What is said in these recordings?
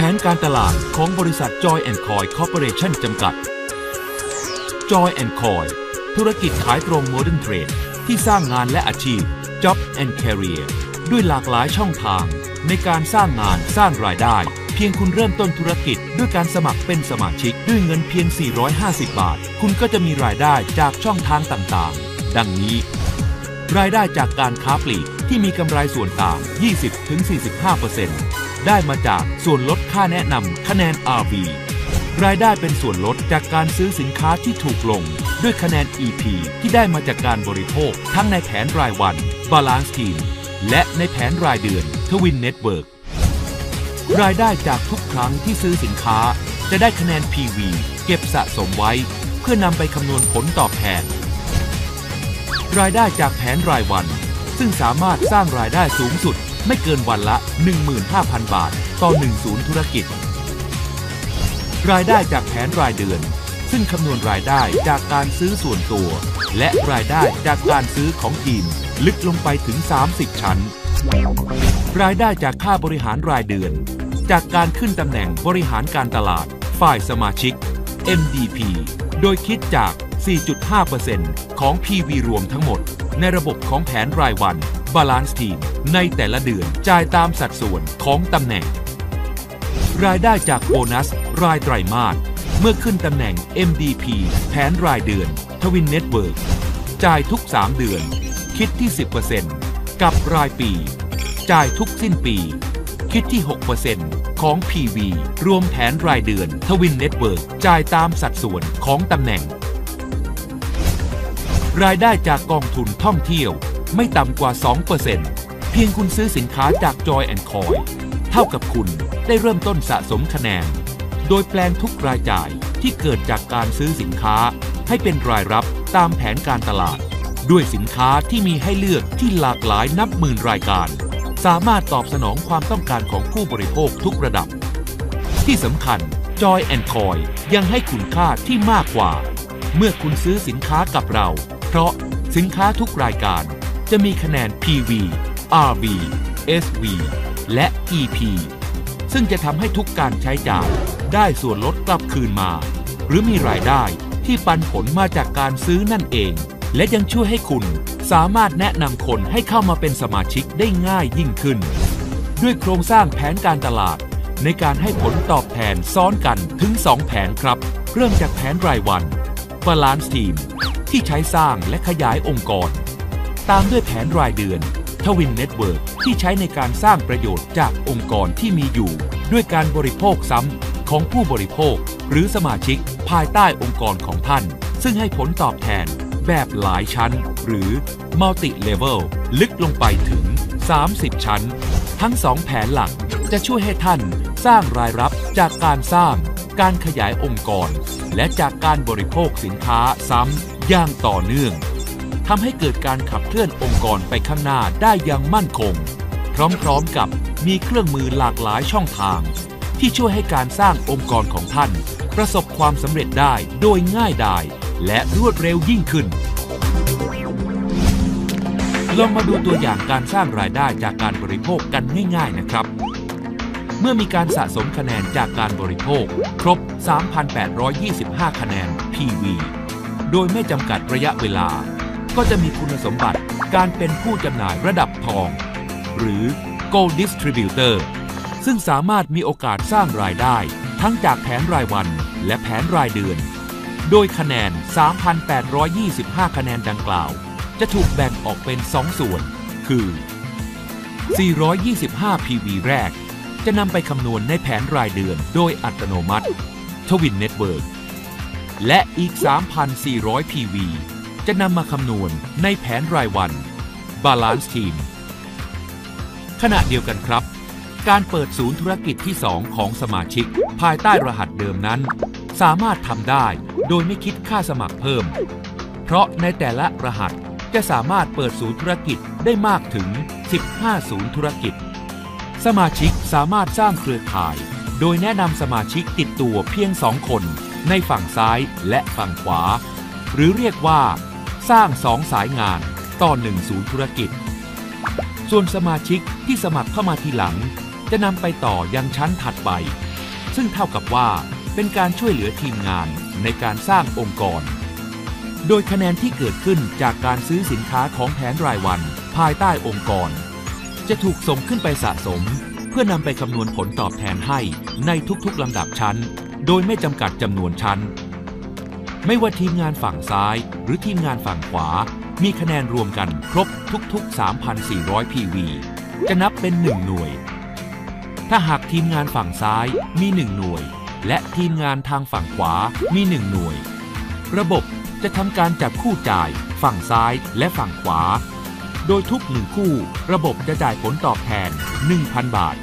ผนการตลาดของบริษัท Joy and Coy Corporation จำกัด Joy and Coy ธุรกิจขายตรง Modern Trade ที่สร้างงานและอาชีพ Job and Career ด้วยหลากหลายช่องทาง ในการสร้างงานสร้างรายได้ เพียงคุณเริ่มต้นธุรกิจด้วยการสมัครเป็นสมาชิกด้วยเงินเพียง 450 บาท คุณก็จะมีรายได้จากช่องทางต่างๆ ดังนี้ รายได้จากการค้าปลีกที่มีกำไรส่วนต่าง 20-45% ได้มาจากส่วนลดค่าแนะนำคะแนน RV รายได้เป็นส่วนลดจากการซื้อสินค้าที่ถูกลง ด้วยคะแนน EP ที่ได้มาจากการบริโภค ทั้งในแผนรายวัน Balance Team และในแผนรายเดือน Twin Network รายได้จากทุกครั้งที่ซื้อสินค้า จะได้คะแนน PV เก็บสะสมไว้ เพื่อนำไปคำนวณผลตอบแทน รายได้จากแผนรายวัน ซึ่งสามารถสร้างรายได้สูงสุด ไม่เกินวันละ 15,000 บาท ต่อ 1 ศูนย์ธุรกิจ รายได้จากแผนรายเดือน ซึ่งคำนวณรายได้จากการซื้อส่วนตัว และรายได้จากการซื้อของทีม ลึกลงไปถึง 30 ชั้น รายได้จากค่าบริหารรายเดือน จากการขึ้นตำแหน่งบริหารการตลาด ฝ่ายสมาชิก MDP โดยคิดจาก 4.5%ของ PV รวมทั้งหมด ในระบบของแผนรายวัน Balance Team ในแต่ละเดือนจ่ายตามสัดส่วนของตำแหน่ง รายได้จากโบนัส รายไตรมาสเมื่อขึ้นตำแหน่ง MDP แผนรายเดือน Twin Network จ่ายทุก 3 เดือน คิดที่ 10%กับรายปี จ่ายทุกสิ้นปี คิดที่ 6%ของ PV รวมแผนรายเดือน Twin Network จ่ายตามสัดส่วนของตำแหน่ง รายได้จากกองทุนท่องเที่ยว ไม่ต่ำกว่า 2%เพียงคุณซื้อสินค้าจาก Joy Coy เท่ากับคุณได้เริ่มต้นสะสมคะแนน โดยแปลงทุกรายจ่ายที่เกิดจากการซื้อสินค้า ให้เป็นรายรับตามแผนการตลาด ด้วยสินค้าที่มีให้เลือกที่หลากหลายนับหมื่นรายการ สามารถตอบสนองความต้องการของผู้บริโภคทุกระดับ ที่สำคัญ Joy Coy ยังให้คุณค่าที่มากกว่า เมื่อคุณซื้อสินค้ากับเรา เพราะสินค้าทุกรายการ จะมีคะแนน PV RV SV และ EP ซึ่งจะทำให้ทุกการใช้จ่ายได้ส่วนลดกลับคืนมา หรือมีรายได้ที่ปันผลมาจากการซื้อนั่นเอง และยังช่วยให้คุณสามารถแนะนำคนให้เข้ามาเป็นสมาชิกได้ง่ายยิ่งขึ้น ด้วยโครงสร้างแผนการตลาด ในการให้ผลตอบแทนซ้อนกันถึง 2 แผนครับ เริ่มจากแผนรายวัน Balance Team ที่ใช้สร้างและขยายองค์กร ตามด้วยแผนรายเดือน Twin Network ที่ใช้ในการสร้างประโยชน์จากองค์กรที่มีอยู่ ด้วยการบริโภคซ้ำของผู้บริโภค หรือสมาชิกภายใต้องค์กรของท่าน ซึ่งให้ผลตอบแทนแบบหลายชั้น หรือ Multi Level ลึกลงไปถึง 30 ชั้น ทั้ง2แผนหลักจะช่วยให้ท่านสร้างรายรับจากการสร้าง การขยายองค์กร และจากการบริโภคสินค้าซ้ำอย่างต่อเนื่อง ทำให้เกิดการขับเคลื่อนองค์กรไปข้างหน้าได้อย่างมั่นคง พร้อมๆกับมีเครื่องมือหลากหลายช่องทาง ที่ช่วยให้การสร้างองค์กรของท่าน ประสบความสำเร็จได้โดยง่ายดายและรวดเร็วยิ่งขึ้นลองมาดูตัวอย่างการสร้างรายได้จากการบริโภคกันง่าย ๆนะครับ เมื่อมีการสะสมคะแนนจากการบริโภค ครบ 3,825 คะแนน PV โดยไม่จำกัดระยะเวลา ก็จะมีคุณสมบัติการเป็นผู้จำหน่ายระดับทอง หรือ Gold Distributor ซึ่งสามารถมีโอกาสสร้างรายได้ ทั้งจากแผนรายวันและแผนรายเดือน โดยคะแนน 3,825 คะแนนดังกล่าว จะถูกแบ่งออกเป็น 2 ส่วน คือ 425 PV แรก จะนำไปคำนวณในแผนรายเดือนโดยอัตโนมัติ Twin Network และอีก 3,400 PV จะนำมาคำนวณในแผนรายวัน Balance Team ขณะเดียวกันครับ การเปิดศูนย์ธุรกิจที่ 2 ของสมาชิก ภายใต้รหัสเดิมนั้น สามารถทำได้โดยไม่คิดค่าสมัครเพิ่ม เพราะในแต่ละรหัสจะสามารถเปิดศูนย์ธุรกิจได้มากถึง 15 ศูนย์ธุรกิจ สมาชิกสามารถสร้างเครือข่าย โดยแนะนำสมาชิกติดตัวเพียงสองคน ในฝั่งซ้ายและฝั่งขวา หรือเรียกว่า สร้างสองสายงานต่อหนึ่งศูนย์ธุรกิจ ส่วนสมาชิกที่สมัครเข้ามาทีหลัง จะนำไปต่อยังชั้นถัดไป ซึ่งเท่ากับว่าเป็นการช่วยเหลือทีมงานในการสร้างองค์กร โดยคะแนนที่เกิดขึ้นจากการซื้อสินค้าของแผนรายวัน ภายใต้องค์กร จะถูกส่งขึ้นไปสะสม เพื่อนำไปคำนวณผลตอบแทนให้ในทุกๆลำดับชั้น โดยไม่จำกัดจำนวนชั้น ไม่ว่าทีมงานฝั่งซ้าย หรือทีมงานฝั่งขวา มีคะแนนรวมกันครบทุกๆ 3,400 PV จะนับเป็น 1 หน่วย ถ้าหากทีมงานฝั่งซ้ายมี 1 หน่วย และทีมงานทางฝั่งขวามี 1 หน่วย ระบบจะทำการจับคู่จ่าย ฝั่งซ้ายและฝั่งขวา โดยทุกหนึ่งคู่ ระบบจะจ่ายผลตอบแทน 1,000 บาท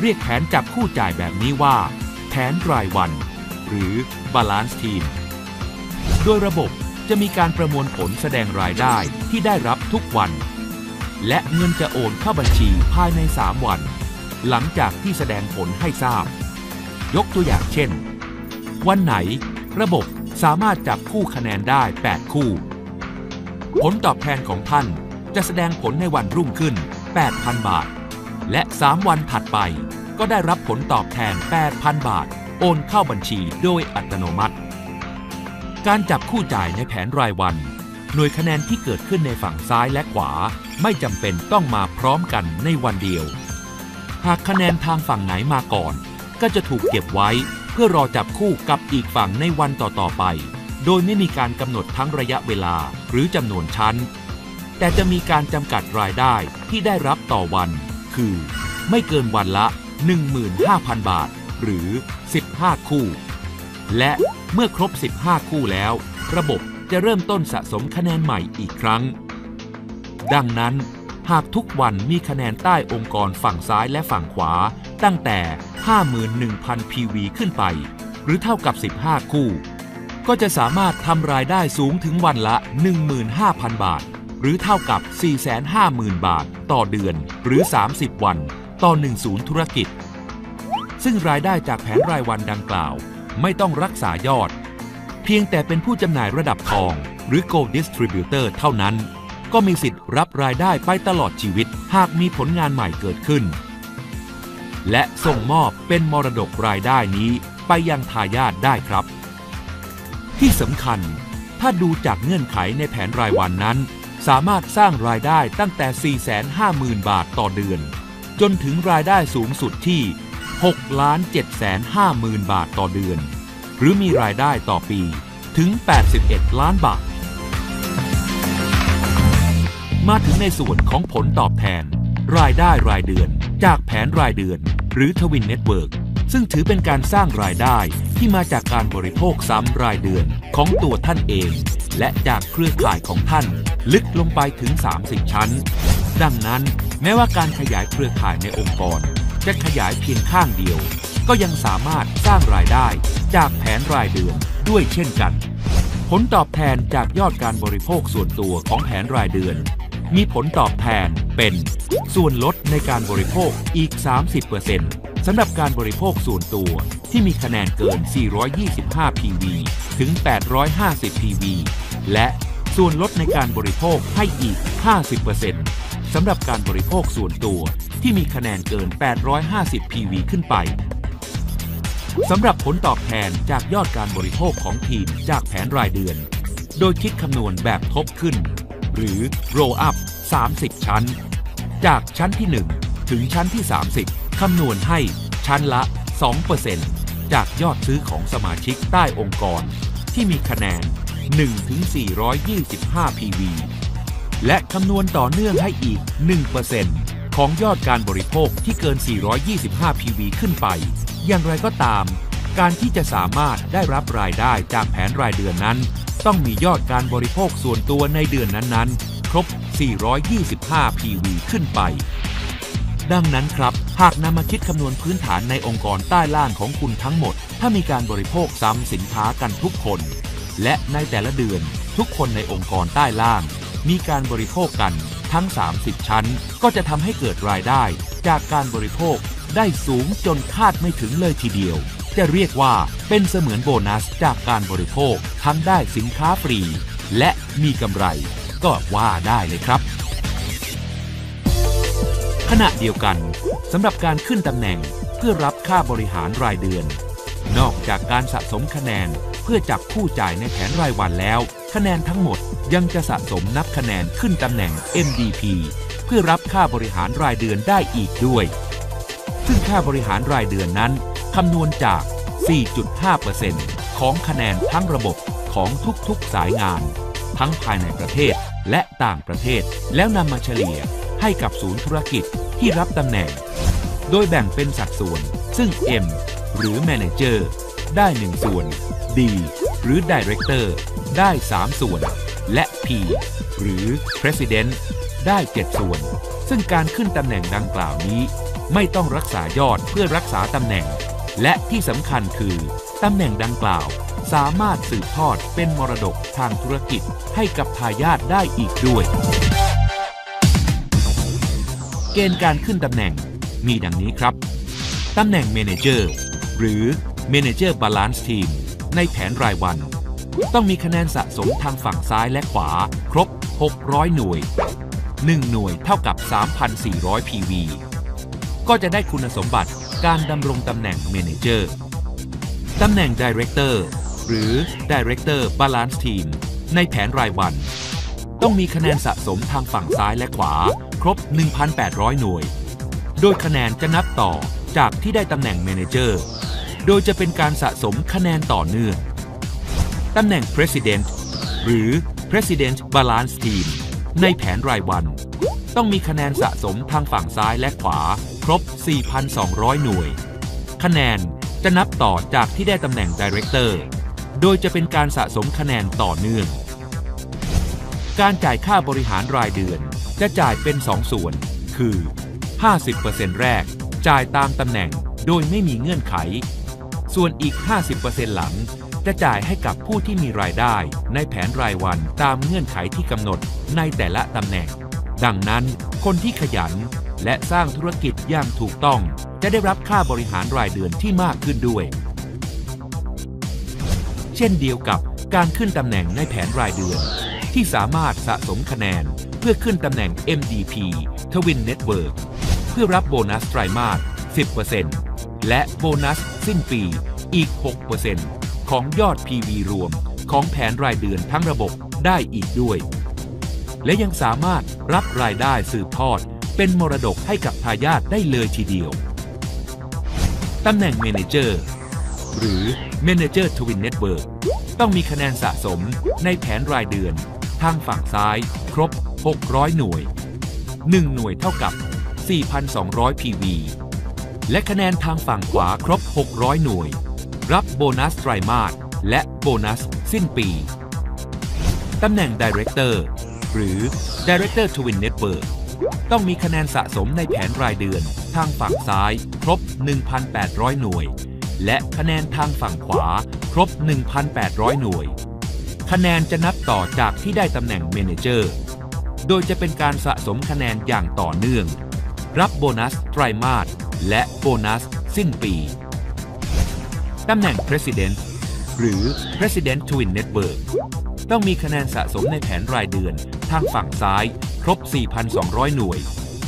เรียกแผนจับคู่จ่ายแบบนี้ว่า แผนรายวัน หรือ Balance Team โดยระบบจะมีการประมวลผลแสดงรายได้ที่ได้รับทุกวัน และเงินจะโอนเข้าบัญชีภายใน 3 วัน หลังจากที่แสดงผลให้ทราบ ยกตัวอย่างเช่น วันไหน ระบบสามารถจับคู่คะแนนได้ 8 คู่ ผลตอบแทนของท่านจะแสดงผลในวันรุ่งขึ้น 8,000 บาท และ 3 วันถัดไป ก็ได้รับผลตอบแทน 8,000 บาท โอนเข้าบัญชีโดยอัตโนมัติ การจับคู่จ่ายในแผนรายวัน หน่วยคะแนนที่เกิดขึ้นในฝั่งซ้ายและขวา ไม่จำเป็นต้องมาพร้อมกันในวันเดียว หากคะแนนทางฝั่งไหนมาก่อน ก็จะถูกเก็บไว้ เพื่อรอจับคู่กับอีกฝั่งในวันต่อๆไป โดยไม่มีการกำหนดทั้งระยะเวลาหรือจำนวนชั้น แต่จะมีการจำกัดรายได้ที่ได้รับต่อวัน คือ ไม่เกินวันละ 15,000 บาท หรือ 15 คู่ และ เมื่อครบ 15 คู่แล้ว ระบบจะเริ่มต้นสะสมคะแนนใหม่อีกครั้ง ดังนั้น หากทุกวันมีคะแนนใต้องค์กรฝั่งซ้ายและฝั่งขวา ตั้งแต่ 51,000 PV ขึ้นไป หรือเท่ากับ 15 คู่ ก็จะสามารถทำรายได้สูงถึงวันละ 15,000 บาท หรือเท่ากับ 450,000 บาท ต่อเดือนหรือ 30 วัน ต่อ1ศูนย์ธุรกิจ ซึ่งรายได้จากแผนรายวันดังกล่าว ไม่ต้องรักษายอด เพียงแต่เป็นผู้จำหน่ายระดับทอง หรือ Gold Distributor เท่านั้น ก็มีสิทธิ์รับรายได้ไปตลอดชีวิต หากมีผลงานใหม่เกิดขึ้น และส่งมอบเป็นมรดกรายได้นี้ไปยังทายาทได้ครับ ที่สำคัญ ถ้าดูจากเงื่อนไขในแผนรายวันนั้น สามารถสร้างรายได้ตั้งแต่ 450,000 บาทต่อเดือน จนถึงรายได้สูงสุดที่ 6ล้าน7 5 0 0 0 0บาทต่อเดือน หรือมีรายได้ต่อปีถึง 81 ล้านบาท มาถึงในส่วนของผลตอบแทน รายได้รายเดือน จากแผนรายเดือน หรือทวินเน็ตเวิร์กซึ่งถือเป็นการสร้างรายได้ที่มาจากการบริโภคซ้ำรายเดือนของตัวท่านเอง และจากเครือข่ายของท่าน ลึกลงไปถึง 30 ชั้น ดังนั้น แม้ว่าการขยายเครือข่ายในองค์กร จะขยายเพียงข้างเดียว ก็ยังสามารถสร้างรายได้จากแผนรายเดือนด้วยเช่นกัน ผลตอบแทนจากยอดการบริโภคส่วนตัวของแผนรายเดือน มีผลตอบแทนเป็น ส่วนลดในการบริโภคอีก 30%สำหรับการบริโภคส่วนตัวที่มีคะแนนเกิน 425 PV ถึง 850 PV และส่วนลดในการบริโภคให้อีก 50% สำหรับการบริโภคส่วนตัวที่มีคะแนนเกิน 850 PV ขึ้นไปสำหรับผลตอบแทนจากยอดการบริโภคของทีมจากแผนรายเดือน โดยคิดคำนวณแบบทบขึ้น หรือ roll up 30 ชั้น จากชั้นที่ 1 ถึงชั้นที่ 30 คำนวณให้ชั้นละ 2%จากยอดซื้อของสมาชิกใต้องค์กร ที่มีคะแนน1ถึง425 PV และคำนวณต่อเนื่องให้อีก 1%ของยอดการบริโภคที่เกิน 425 PV ขึ้นไป อย่างไรก็ตาม การที่จะสามารถได้รับรายได้จากแผนรายเดือนนั้น ต้องมียอดการบริโภคส่วนตัวในเดือนนั้นๆ ครบ 425 PV ขึ้นไป ดังนั้นครับ หากนำมาคิดคำนวณพื้นฐานในองค์กรใต้ล่างของคุณทั้งหมด ถ้ามีการบริโภคซ้ำสินค้ากันทุกคน และในแต่ละเดือนทุกคนในองค์กรใต้ล่าง มีการบริโภคกันทั้ง 30 ชั้น ก็จะทำให้เกิดรายได้ จากการบริโภคได้สูงจนคาดไม่ถึงเลยทีเดียว จะเรียกว่าเป็นเสมือนโบนัสจากการบริโภค ทั้งได้สินค้าฟรี และมีกำไร ก็ว่าได้เลยครับ ขณะเดียวกันสำหรับการขึ้นตำแหน่งเพื่อพื่อรับค่าบริหารรายเดือน นอกจากการสะสมคะแนนเพื่อจับผู้จ่ายในแผนรายวันแล้ว คะแนนทั้งหมดยังจะสะสมนับคะแนนขึ้นตำแหน่ง MDP เพื่อรับค่าบริหารรายเดือนได้อีกด้วย ซึ่งค่าบริหารรายเดือนนั้นคำนวณจาก 4.5%ของคะแนนทั้งระบบของทุกๆสายงาน ทั้งภายในประเทศและต่างประเทศ แล้วนำมาเฉลี่ยให้กับศูนย์ธุรกิจที่รับตำแหน่ง โดยแบ่งเป็นสัดส่วน ซึ่ง M หรือ Manager ได้ 1 ส่วน D หรือ Director ได้ 3 ส่วน และ P หรือ President ได้ 7 ส่วน ซึ่งการขึ้นตำแหน่งดังกล่าวนี้ ไม่ต้องรักษายอดเพื่อรักษาตำแหน่ง และที่สำคัญคือตำแหน่งดังกล่าว สามารถสืบทอดเป็นมรดกทางธุรกิจให้กับทายาทได้อีกด้วย เกณฑ์การขึ้นตำแหน่งมีดังนี้ครับ ตำแหน่งเมเนเจอร์ หรือ Manager Balance Team ในแผนรายวัน ต้องมีคะแนนสะสมทางฝั่งซ้ายและขวา ครบ 600 หน่วย 1 หน่วยเท่ากับ 3,400 PV ก็จะได้คุณสมบัติการดำรงตำแหน่งเมเนเจอร์ตำแหน่ง Director หรือ Director Balance Team ในแผนรายวัน ต้องมีคะแนนสะสมทางฝั่งซ้ายและขวา ครบ 1,800 หน่วย โดยคะแนนจะนับต่อจากที่ได้ตำแหน่งเมนเจอร์ โดยจะเป็นการสะสมคะแนนต่อเนื่อง ตำแหน่ง President หรือ President Balance Team ในแผนรายวัน ต้องมีคะแนนสะสมทางฝั่งซ้ายและขวา ครบ 4,200 หน่วย คะแนนจะนับต่อจากที่ได้ตำแหน่ง Director โดยจะเป็นการสะสมคะแนนต่อเนื่อง การจ่ายค่าบริหารรายเดือน จะจ่ายเป็น 2 ส่วน คือ 50%แรก จ่ายตามตำแหน่งโดยไม่มีเงื่อนไข ส่วนอีก 50%หลัง จะจ่ายให้กับผู้ที่มีรายได้ในแผนรายวันตามเงื่อนไขที่กำหนดในแต่ละตำแหน่ง ดังนั้นคนที่ขยันและสร้างธุรกิจอย่างถูกต้อง จะได้รับค่าบริหารรายเดือนที่มากขึ้นด้วย เช่นเดียวกับการขึ้นตำแหน่งในแผนรายเดือน ที่สามารถสะสมคะแนนเพื่อขึ้นตำแหน่ง MDP Twin Network เพื่อรับโบนัสไตรมาส 10% และโบนัสสิ้นปีอีก 6%ของยอด PV รวมของแผนรายเดือนทั้งระบบได้อีกด้วย และยังสามารถรับรายได้สืบทอดเป็นมรดกให้กับทายาทได้เลยทีเดียว ตำแหน่งเมนเจอร์หรือ Manager Twin Network ต้องมีคะแนนสะสมในแผนรายเดือน ทางฝั่งซ้าย ครบ 600 หน่วย 1 หน่วยเท่ากับ 4,200 PV และคะแนนทางฝั่งขวาครบ 600 หน่วย รับโบนัสไตรมาสและโบนัสสิ้นปี ตำแหน่ง Director หรือ Director Twin Network ต้องมีคะแนนสะสมในแผนรายเดือน ทางฝั่งซ้ายครบ 1,800 หน่วย และคะแนนทางฝั่งขวาครบ 1,800 หน่วย คะแนนจะนับต่อจากที่ได้ตำแหน่งเมนเจอร์โดยจะเป็นการสะสมคะแนนอย่างต่อเนื่อง รับโบนัสไตรมาส และโบนัสสิ้นปี ตำแหน่ง President หรือ President Twin Network ต้องมีคะแนนสะสมในแผนรายเดือนทางฝั่งซ้าย ครบ 4,200 หน่วย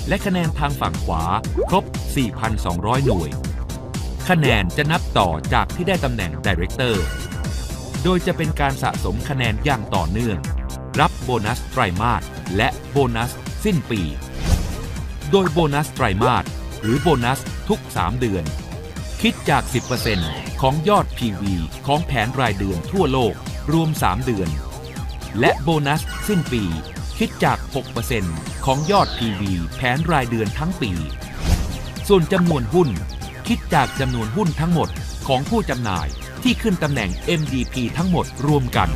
และคะแนนทางฝั่งขวา ครบ 4,200 หน่วย คะแนนจะนับต่อจากที่ได้ตำแหน่ง Director โดยจะเป็นการสะสมคะแนนอย่างต่อเนื่อง รับโบนัสไตรมาสและโบนัสสิ้นปี โดยโบนัสไตรมาส หรือโบนัสทุก 3 เดือน คิดจาก 10%ของยอด PV ของแผนรายเดือนทั่วโลกรวม 3 เดือน และโบนัสสิ้นปี คิดจาก 6%ของยอด PV แผนรายเดือนทั้งปี ส่วนจำนวนหุ้น คิดจากจำนวนหุ้นทั้งหมดของผู้จำหน่ายที่ขึ้นตำแหน่ง MDP ทั้งหมดรวมกัน